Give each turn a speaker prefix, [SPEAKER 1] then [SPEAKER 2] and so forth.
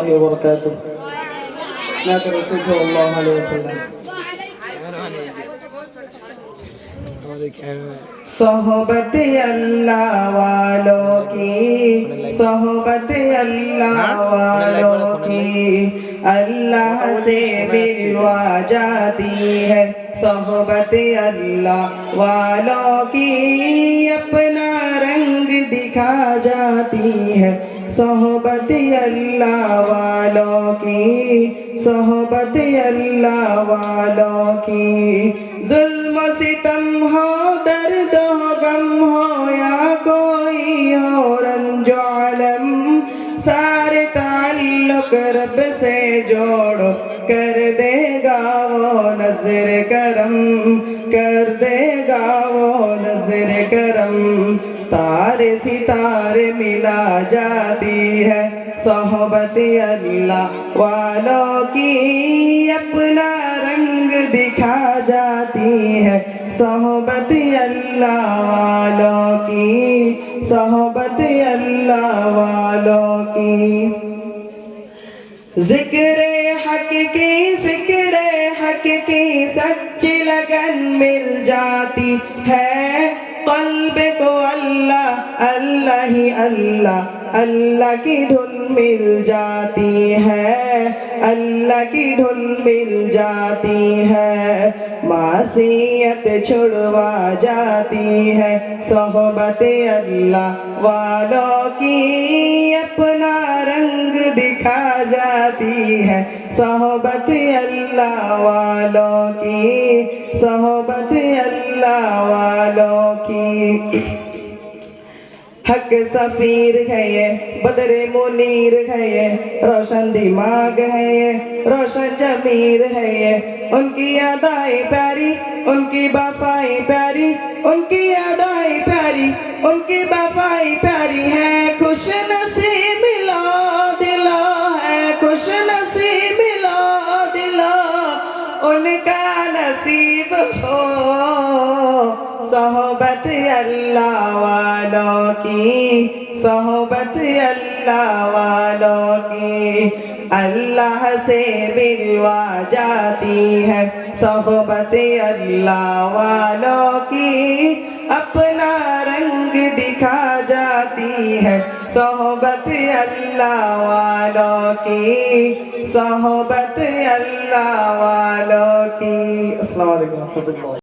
[SPEAKER 1] الله وبركاته. نات رسول صلى الله عليه وسلم.
[SPEAKER 2] صحبت اللہ والوں کی صحبت اللہ والوں کی اللہ سے ملوا جاتی ہے۔ صحبت اللہ والوں کی اپنا رنگ دکھا جاتی ہے۔ صحبت اللہ والوں کی، صحبت اللہ والوں کی۔ ظلم و ستم ہو، درد ہو، غم ہو یا کوئی ہو رنج و علم سارے تعلق رب سے جوڑ کر دے گا وہ نظر کرم، کر دے گا وہ نظر کرم۔ تارے ستارے ملا جاتی ہے، صحبت اللہ والوں کی اپنا رنگ دکھا جاتی ہے۔ صحبت اللہ والوں کی، صحبت اللہ والوں کی۔ ذکر حق کی فکر، حق کی سچ لگن مل جاتی ہے۔ قلب کو اللہ اللہ ہی اللہ اللہ کی دھن مل جاتی ہے۔ اللہ کی دھن مل جاتی ہے۔ معصیت چھڑوا جاتی ہے۔ صحبت اللہ والوں کی رنگ دکھا جاتی ہے۔ صحبت اللہ والوں کی، صحبت اللہ والوں کی۔ حق سفیر ہے یہ، بدر منیر ہے یہ۔ روشن دماغ ہے یہ، روشن جمیر ہے یہ۔ ان کی ادائی پیاری، ان کی بفائی پیاری، ان کی ادائی پیاری، ان کی بفائی پیاری ہے۔ خوش نصیب ان کا نصیب ہو صحبت اللہ والوں کی صحبت اللہ والوں کی اللہ سے ملوا جاتی ہے صحبت اللہ والوں کی دکھا جاتی ہے۔ صحبت اللہ والوں کی، صحبت اللہ والوں کی۔ السلام علیکم رحمۃ اللہ۔